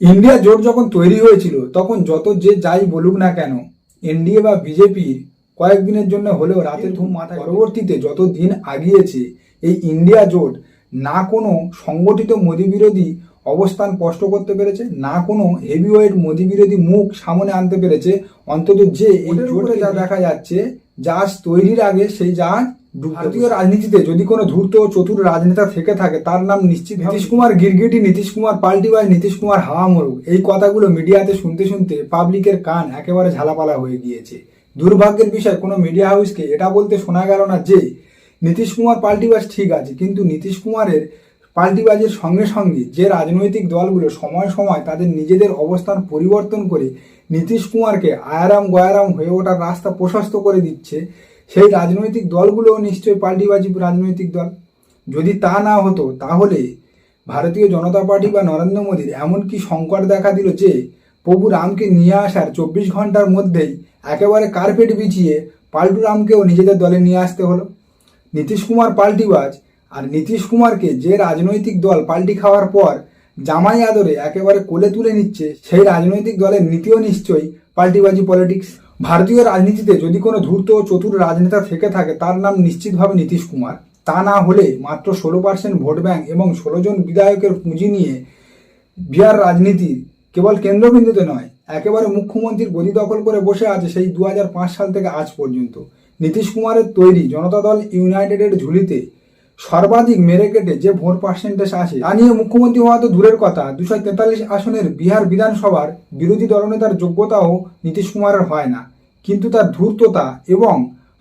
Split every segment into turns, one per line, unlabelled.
India জোট যখন তৈরি হয়েছিল তখন যত যে যাই বলুক না কেন এনডিএ বা বিজেপির কয়েকদিনের জন্য হলেও রাতে ধুম মাথায় পরবর্তীতে যত দিন আগিয়েছে এই ইন্ডিয়া জোট না কোনো সংগঠিত মোদী বিরোধী অবস্থান স্পষ্ট করতে পেরেছে না কোনো হেভিওয়েট মোদী বিরোধী মুখ সামনে আনতে পেরেছে অন্তত যে এই জোটে যা দেখা যাচ্ছে জাহাজ তৈরির আগে সেই জাহাজ ভারতীয় রাজনীতিতে যদি কোনো ধূর্ত ও চতুর রাজনেতা থেকে থাকে তার নাম নিশ্চিত নীতিশ কুমার গিরগিটি নীতিশ কুমার পাল্টি পাল্টিবাজ নীতিশ কুমার হাওয়া মরুক এই কথাগুলো মিডিয়াতে শুনতে শুনতে পাবলিকের কান একেবারে ঝালাপালা হয়ে গিয়েছে। দুর্ভাগ্যের বিষয় কোনো মিডিয়া হাউসকে এটা বলতে শোনা গেল না যে নীতিশ কুমার পাল্টিবাজ ঠিক আছে কিন্তু নীতিশ কুমারের পাল্টিবাজের সঙ্গে সঙ্গে যে রাজনৈতিক দলগুলো সময় সময় তাদের নিজেদের অবস্থান পরিবর্তন করে নীতিশ কুমারকে আয়ারাম গয়ারাম হয়ে ওঠার রাস্তা প্রশস্ত করে দিচ্ছে সেই রাজনৈতিক দলগুলোও নিশ্চয়ই পাল্টিবাজি রাজনৈতিক দল। যদি তা না হতো, তাহলে ভারতীয় জনতা পার্টি বা নরেন্দ্র মোদীর এমন কি সংকট দেখা দিল যে প্রভু রামকে নিয়ে আসার চব্বিশ ঘণ্টার মধ্যেই একেবারে কার্পেট বিছিয়ে পাল্টু রামকেও নিজেদের দলে নিয়ে আসতে হলো। নীতিশ কুমার পাল্টিবাজ আর নীতিশ কুমারকে যে রাজনৈতিক দল পাল্টি খাওয়ার পর জামাই আদরে একেবারে কোলে তুলে নিচ্ছে, সেই রাজনৈতিক দলের নীতিও নিশ্চয়ই পাল্টিবাজি পলিটিক্স ভারতীয় রাজনীতিতে যদি কোনো ধূর্ত ও চতুর রাজনেতা থেকে থাকে, তার নাম নিশ্চিতভাবে নীতিশ কুমার। তা না হলে মাত্র ষোলো পার্সেন্ট ভোট ব্যাংক এবং ষোলো জন বিধায়কের পুঁজি নিয়ে বিহার রাজনীতি কেবল কেন্দ্রবিন্দুতে নয়, একেবারে মুখ্যমন্ত্রীর গদি দখল করে বসে আছে সেই দু হাজার পাঁচ সাল থেকে আজ পর্যন্ত। নীতিশ কুমারের তৈরি জনতা দল ইউনাইটেডের ঝুলিতে সর্বাধিক মেরে কেটে যে ভোট পার্সেন্টেজ আসে তা নিয়ে মুখ্যমন্ত্রী হওয়া তো দূরের কথা। দুশো তেতাল্লিশ আসনের বিহার বিধানসভার বিরোধী দলনেতার যোগ্যতাও নীতিশ কুমারের হয় না। কিন্তু তার ধূর্ততা এবং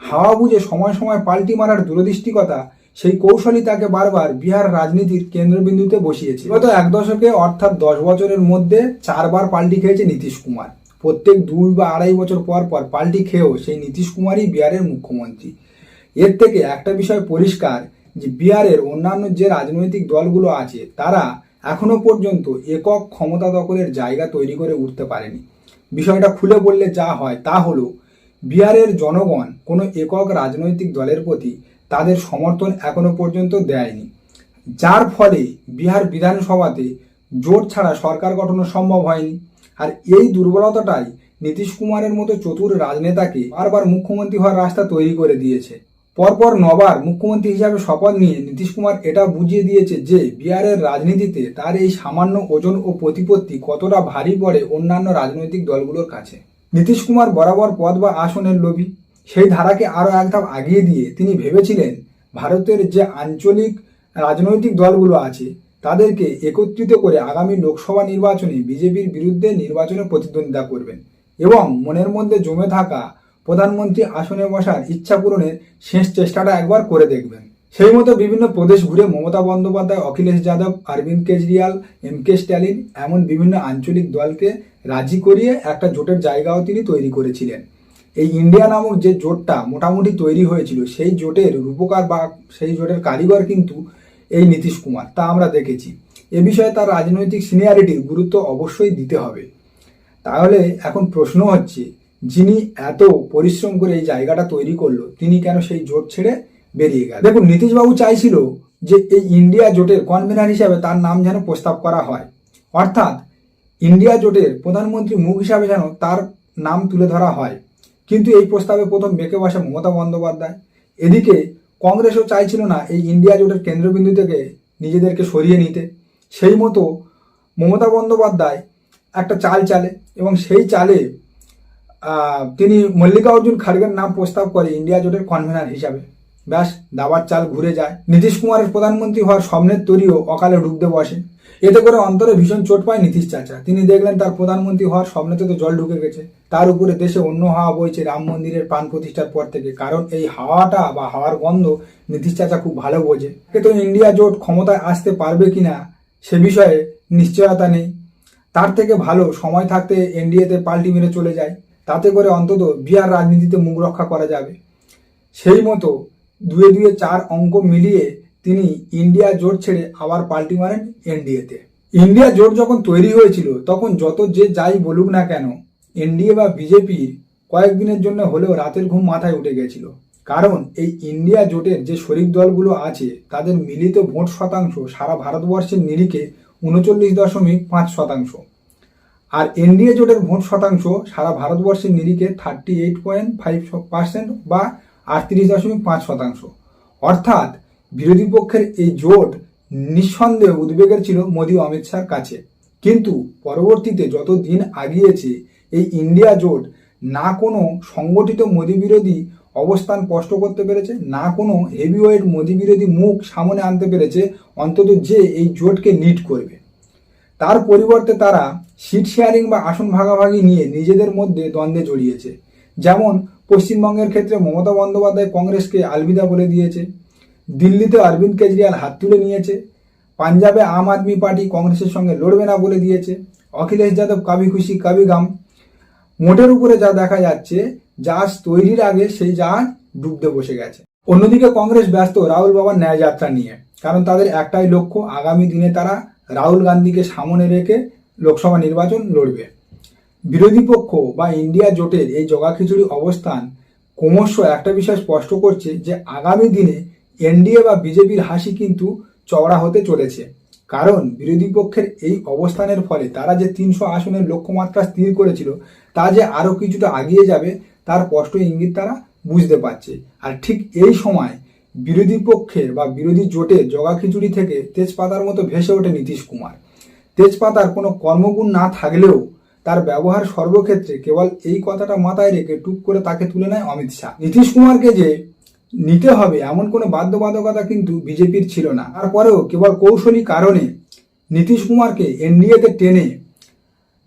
হাওয়া বুঝে সময় সময় পাল্টি মারার দূরদৃষ্টিকতা, সেই কৌশলই তাকে বারবার বিহার রাজনীতির কেন্দ্রবিন্দুতে বসিয়েছে। গত এক দশকে, অর্থাৎ দশ বছরের মধ্যে, চারবার পাল্টি খেয়েছে নীতিশ কুমার। প্রত্যেক দুই বা আড়াই বছর পর পর পাল্টি খেয়েও সেই নীতিশ কুমারই বিহারের মুখ্যমন্ত্রী। এর থেকে একটা বিষয় পরিষ্কার যে বিহারের অন্যান্য যে রাজনৈতিক দলগুলো আছে, তারা এখনও পর্যন্ত একক ক্ষমতা দখলের জায়গা তৈরি করে উঠতে পারেনি। বিষয়টা খুলে বললে যা হয় তা হলো, বিহারের জনগণ কোনো একক রাজনৈতিক দলের প্রতি তাদের সমর্থন এখনও পর্যন্ত দেয়নি। যার ফলে বিহার বিধানসভাতে জোট ছাড়া সরকার গঠন সম্ভব হয়নি। আর এই দুর্বলতাটাই নীতিশ কুমারের মতো চতুর রাজনেতাকে বারবার মুখ্যমন্ত্রী হওয়ার রাস্তা তৈরি করে দিয়েছে। পরপর নবার মুখ্যমন্ত্রী হিসাবে শপথ নিয়ে নীতিশ কুমার এটা বুঝিয়ে দিয়েছে যে বিহারের রাজনীতিতে তার এই সামান্য ওজন ও প্রতিপত্তি কতটা ভারী পড়ে অন্যান্য রাজনৈতিক দলগুলোর কাছে। নীতিশ কুমার বরাবর পদ বা আসনের লোভী। সেই ধারাকে আরও এক ধাপ আগিয়ে দিয়ে তিনি ভেবেছিলেন ভারতের যে আঞ্চলিক রাজনৈতিক দলগুলো আছে, তাদেরকে একত্রিত করে আগামী লোকসভা নির্বাচনে বিজেপির বিরুদ্ধে নির্বাচনে প্রতিদ্বন্দ্বিতা করবেন এবং মনের মধ্যে জমে থাকা প্রধানমন্ত্রী আসনে বসার ইচ্ছা পূরণের শেষ চেষ্টাটা একবার করে দেখবেন। সেই মতো বিভিন্ন প্রদেশ ঘুরে মমতা বন্দ্যোপাধ্যায়, অখিলেশ যাদব, অরবিন্দ কেজরিওয়াল, এম কে স্ট্যালিন এমন বিভিন্ন আঞ্চলিক দলকে রাজি করিয়ে একটা জোটের জায়গাও তিনি তৈরি করেছিলেন। এই ইন্ডিয়া নামক যে জোটটা মোটামুটি তৈরি হয়েছিল, সেই জোটের রূপকার বা সেই জোটের কারিগর কিন্তু এই নীতিশ কুমার, তা আমরা দেখেছি। এ বিষয়ে তার রাজনৈতিক সিনিয়রিটির গুরুত্ব অবশ্যই দিতে হবে। তাহলে এখন প্রশ্ন হচ্ছে যিনি এত পরিশ্রম করে এই জায়গাটা তৈরি করল, তিনি কেন সেই জোট ছেড়ে বেরিয়ে গেল দেখুন, নীতিশবাবু চাইছিল যে এই ইন্ডিয়া জোটের কনভেনার হিসাবে তার নাম যেন প্রস্তাব করা হয়। অর্থাৎ, ইন্ডিয়া জোটের প্রধানমন্ত্রী মুখ হিসাবে যেন তার নাম তুলে ধরা হয়। কিন্তু এই প্রস্তাবে প্রথম বেঁকে বসে মমতা বন্দ্যোপাধ্যায়। এদিকে, কংগ্রেসও চাইছিল না এই ইন্ডিয়া জোটের কেন্দ্রবিন্দু থেকে নিজেদেরকে সরিয়ে নিতে। সেই মতো মমতা বন্দ্যোপাধ্যায় একটা চাল চালে এবং সেই চালে তিনি মল্লিকার্জুন খাড়গের নাম প্রস্তাব করে ইন্ডিয়া জোটের কনভেনার হিসাবে। ব্যাস, দাবার চাল ঘুরে যায়। নীতিশ কুমারের প্রধানমন্ত্রী হওয়ার স্বপ্নের তৈরিও অকালে ডুবতে বসে। এতে করে অন্তরে ভীষণ চোট পায় নীতিশ চাচা। তিনি দেখলেন তার প্রধানমন্ত্রী হওয়ার স্বপ্নেতে তো জল ঢুকে গেছে। তার উপরে দেশে অন্য হাওয়া বইছে রাম মন্দিরের প্রাণ প্রতিষ্ঠার পর থেকে। কারণ এই হাওয়াটা বা হাওয়ার গন্ধ নীতিশ চাচা খুব ভালো বোঝে। কিন্তু ইন্ডিয়া জোট ক্ষমতায় আসতে পারবে কিনা সে বিষয়ে নিশ্চয়তা নেই। তার থেকে ভালো সময় থাকতে এনডিএতে পাল্টি মেরে চলে যায়। তাতে করে অন্তত বিহার রাজনীতিতে মুখ রক্ষা করা যাবে। সেই মতো দুয়ে দুয়ে চার অঙ্ক মিলিয়ে তিনি ইন্ডিয়া জোট ছেড়ে আবার পাল্টি মারেন এনডিএতে। ইন্ডিয়া জোট যখন তৈরি হয়েছিল, তখন যত যে যাই বলুক না কেন, এনডিএ বা বিজেপির কয়েকদিনের জন্য হলেও রাতের ঘুম মাথায় উঠে গেছিল। কারণ এই ইন্ডিয়া জোটের যে শরিক দলগুলো আছে, তাদের মিলিত ভোট শতাংশ সারা ভারতবর্ষের নিরিখে উনচল্লিশ দশমিক পাঁচ শতাংশ। আর এনডিএ জোটের ভোট শতাংশ সারা ভারতবর্ষের নিরিখে thirty eight point five percent বা আটত্রিশ দশমিক পাঁচ শতাংশ। অর্থাৎ বিরোধী পক্ষের এই জোট নিঃসন্দেহে উদ্বেগের ছিল মোদী ও অমিত শাহর কাছে। কিন্তু পরবর্তীতে যত দিন আগিয়েছে এই ইন্ডিয়া জোট, না কোনো সংগঠিত মোদী বিরোধী অবস্থান স্পষ্ট করতে পেরেছে, না কোনো হেভিওয়েট মোদী বিরোধী মুখ সামনে আনতে পেরেছে, অন্তত যে এই জোটকে লিড করবে। তার পরিবর্তে তারা সিট শেয়ারিং বা আসন ভাগাভাগি নিয়ে নিজেদের মধ্যে দ্বন্দ্বে জড়িয়েছে। যেমন, পশ্চিমবঙ্গের ক্ষেত্রে মমতা বন্দ্যোপাধ্যায় কংগ্রেসকে আলবিদা বলে দিয়েছে, দিল্লিতে অরবিন্দ কেজরিওয়াল হাত তুলে নিয়েছে, পাঞ্জাবে আম আদমি পার্টি কংগ্রেসের সঙ্গে লড়বে না বলে দিয়েছে, অখিলেশ যাদব কাবি খুশি কাবি গাম। মোটের উপরে যা দেখা যাচ্ছে জাহাজ তৈরির আগে সেই জাহাজ ডুবতে বসে গেছে। অন্যদিকে কংগ্রেস ব্যস্ত রাহুল বাবার ন্যায় যাত্রা নিয়ে, কারণ তাদের একটাই লক্ষ্য, আগামী দিনে তারা রাহুল গান্ধীকে সামনে রেখে লোকসভা নির্বাচন লড়বে। বিরোধী পক্ষ বা ইন্ডিয়া জোটের এই জগাখিচুড়ি অবস্থান ক্রমশ একটা বিষয় স্পষ্ট করছে যে, আগামী দিনে এনডিএ বা বিজেপির হাসি কিন্তু চওড়া হতে চলেছে। কারণ বিরোধী পক্ষের এই অবস্থানের ফলে তারা যে তিনশো আসনের লক্ষ্যমাত্রা স্থির করেছিল, তা যে আরও কিছুটা আগিয়ে যাবে, তার স্পষ্ট ইঙ্গিত তারা বুঝতে পারছে। আর ঠিক এই সময় বিরোধী পক্ষের বা বিরোধী জোটের জগাখিচুড়ি থেকে তেজপাতার মতো ভেসে ওঠে নীতিশ কুমার। তেজপাতার কোনো কর্মগুণ না থাকলেও তার ব্যবহার সর্বক্ষেত্রে কেবল এই কথাটা মাথায় রেখে টুক করে তাকে তুলে নেয় অমিত শাহ। নীতিশ কুমারকে যে নিতে হবে এমন কোনো বাধ্যবাধকতা কিন্তু বিজেপির ছিল না। তারপরেও কেবল কৌশলী কারণে নীতিশ কুমারকে এনডিএতে টেনে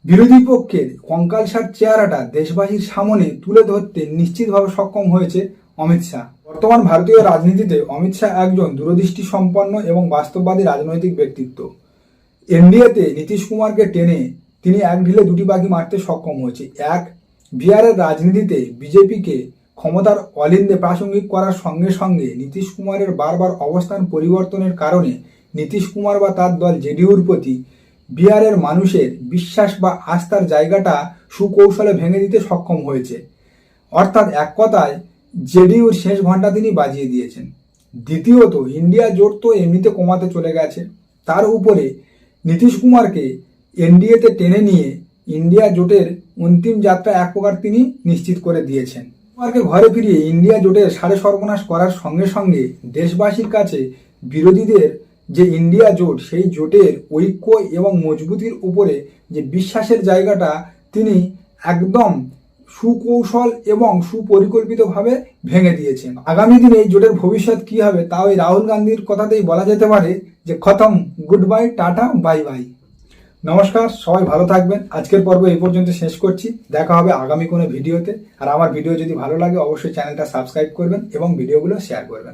বিরোধী পক্ষের কঙ্কালসার চেহারাটা দেশবাসীর সামনে তুলে ধরতে নিশ্চিতভাবে সক্ষম হয়েছে অমিত শাহ। বর্তমান ভারতীয় রাজনীতিতে অমিত শাহ একজন দূরদৃষ্টি সম্পন্ন এবং বাস্তববাদী রাজনৈতিক ব্যক্তিত্ব। এনডিএতে নীতিশ কুমারকে টেনে তিনি এক ঢিলে দুটি বাকি মারতে সক্ষম হয়েছে। এক বিহারের রাজনীতিতে বিজেপিকে ক্ষমতার অলিন্দে প্রাসঙ্গিক করার সঙ্গে সঙ্গে নীতিশ কুমারের বারবার অবস্থান পরিবর্তনের কারণে নীতিশ কুমার বা তার দল জেডিউর প্রতি বিহারের মানুষের বিশ্বাস বা আস্থার জায়গাটা সুকৌশলে ভেঙে দিতে সক্ষম হয়েছে। অর্থাৎ এক কথায় জেডিইউর শেষ ঘণ্টা তিনি বাজিয়ে দিয়েছেন। দ্বিতীয়ত, ইন্ডিয়া জোট তো এমনিতে কমাতে চলে গেছে। তার উপরে নীতিশ কুমারকে এনডিএতে টেনে নিয়ে ইন্ডিয়া জোটের অন্তিম যাত্রা এক প্রকার তিনি নিশ্চিত করে দিয়েছেন। কুমারকে ঘরে ফিরিয়ে ইন্ডিয়া জোটের সাড়ে সর্বনাশ করার সঙ্গে সঙ্গে দেশবাসীর কাছে বিরোধীদের যে ইন্ডিয়া জোট, সেই জোটের ঐক্য এবং মজবুতির উপরে যে বিশ্বাসের জায়গাটা তিনি একদম সুকৌশল এবং সুপরিকল্পিতভাবে ভেঙে দিয়েছেন। আগামী দিনে এই জোটের ভবিষ্যৎ কি হবে তাও এই রাহুল গান্ধীর কথাতেই বলা যেতে পারে যে, খতম goodbye tata bye bye নমস্কার, সবাই ভালো থাকবেন। আজকের পর্ব এই পর্যন্ত শেষ করছি। দেখা হবে আগামী কোনো ভিডিওতে। আর আমার ভিডিও যদি ভালো লাগে, অবশ্যই চ্যানেলটা সাবস্ক্রাইব করবেন এবং ভিডিওগুলো শেয়ার করবেন।